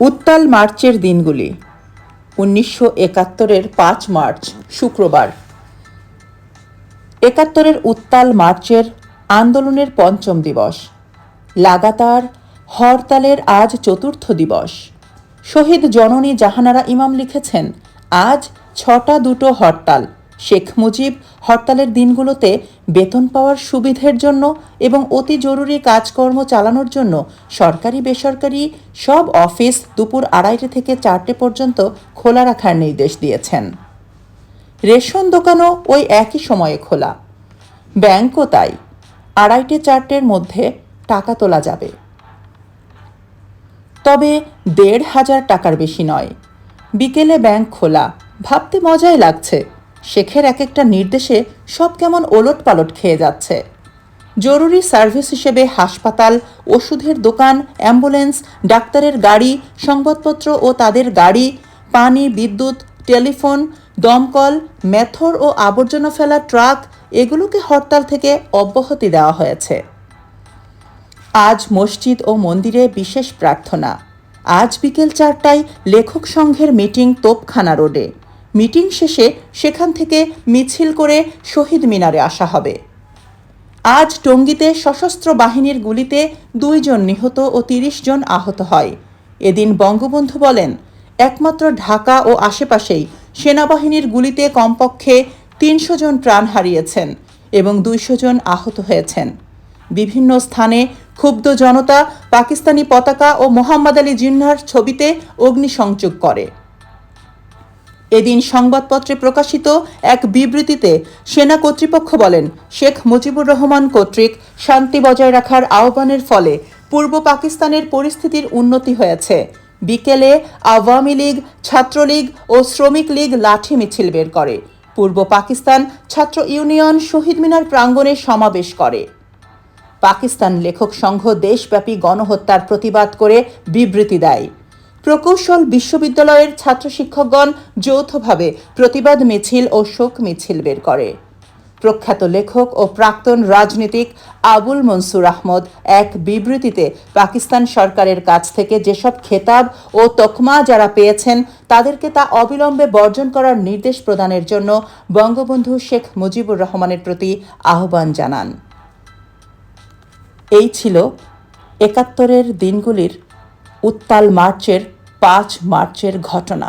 উত্তাল মার্চের দিনগুলি। উনিশশো একাত্তরের পাঁচ মার্চ, শুক্রবার। একাত্তরের উত্তাল মার্চের আন্দোলনের পঞ্চম দিবস। লাগাতার হরতালের আজ চতুর্থ দিবস। শহীদ জননী জাহানারা ইমাম লিখেছেন, আজ ছটা দুটো হরতাল। শেখ মুজিব হরতালের দিনগুলোতে বেতন পাওয়ার সুবিধের জন্য এবং অতি জরুরি কাজকর্ম চালানোর জন্য সরকারি, বেসরকারি সব অফিস দুপুর আড়াইটে থেকে চারটে পর্যন্ত খোলা রাখার নির্দেশ দিয়েছেন। রেশন দোকানও ওই একই সময়ে খোলা। ব্যাংকও তাই। আড়াইটে চারটের মধ্যে টাকা তোলা যাবে। তবে দেড় হাজার টাকার বেশি নয়। বিকেলে ব্যাংক খোলা। ভাবতে মজাই লাগছে। শেখের এক একটা নির্দেশে সব কেমন ওলট পালট খেয়ে যাচ্ছে। জরুরি সার্ভিস হিসেবে হাসপাতাল, ওষুধের দোকান, অ্যাম্বুলেন্স, ডাক্তারের গাড়ি, সংবাদপত্র ও তাদের গাড়ি, পানি, বিদ্যুৎ, টেলিফোন, দমকল, মেথর ও আবর্জনা ফেলা ট্রাক এগুলোকে হরতাল থেকে অব্যাহতি দেওয়া হয়েছে। আজ মসজিদ ও মন্দিরে বিশেষ প্রার্থনা। আজ বিকেল চারটায় লেখক সংঘের মিটিং তোপখানা রোডে। মিটিং শেষে সেখান থেকে মিছিল করে শহীদ মিনারে আসা হবে। আজ টঙ্গীতে সশস্ত্র বাহিনীর গুলিতে দুইজন নিহত ও তিরিশ জন আহত হয়। এদিন বঙ্গবন্ধু বলেন, একমাত্র ঢাকা ও আশেপাশেই সেনাবাহিনীর গুলিতে কমপক্ষে তিনশো জন প্রাণ হারিয়েছেন এবং দুইশো জন আহত হয়েছেন। বিভিন্ন স্থানে ক্ষুব্ধ জনতা পাকিস্তানি পতাকা ও মোহাম্মদ আলী জিন্নার ছবিতে অগ্নিসংযোগ করে। এদিন সংবাদপত্রে প্রকাশিত এক বিবৃতিতে সেনা কর্তৃপক্ষ বলেন, শেখ মুজিবুর রহমান কর্তৃক শান্তি বজায় রাখার আহ্বানের ফলে পূর্ব পাকিস্তানের পরিস্থিতির উন্নতি হয়েছে। বিকেলে আওয়ামী লীগ, ছাত্রলীগ ও শ্রমিক লীগ লাঠি মিছিল বের করে। পূর্ব পাকিস্তান ছাত্র ইউনিয়ন শহীদ মিনার প্রাঙ্গণে সমাবেশ করে। পাকিস্তান লেখক সংঘ দেশব্যাপী গণহত্যার প্রতিবাদ করে বিবৃতি দেয়। প্রকৌশল বিশ্ববিদ্যালয়ের ছাত্র শিক্ষকগণ যৌথভাবে প্রতিবাদ মিছিল ও শোক মিছিল বের করে। প্রখ্যাত লেখক ও প্রাক্তন রাজনীতিক আবুল মনসুর আহমদ এক বিবৃতিতে পাকিস্তান সরকারের কাছ থেকে যেসব খেতাব ও তকমা যারা পেয়েছেন, তাদেরকে তা অবিলম্বে বর্জন করার নির্দেশ প্রদানের জন্য বঙ্গবন্ধু শেখ মুজিবুর রহমানের প্রতি আহ্বান জানান। এই ছিল একাত্তরের দিনগুলির উত্তাল মার্চের পাঁচ মার্চের ঘটনা।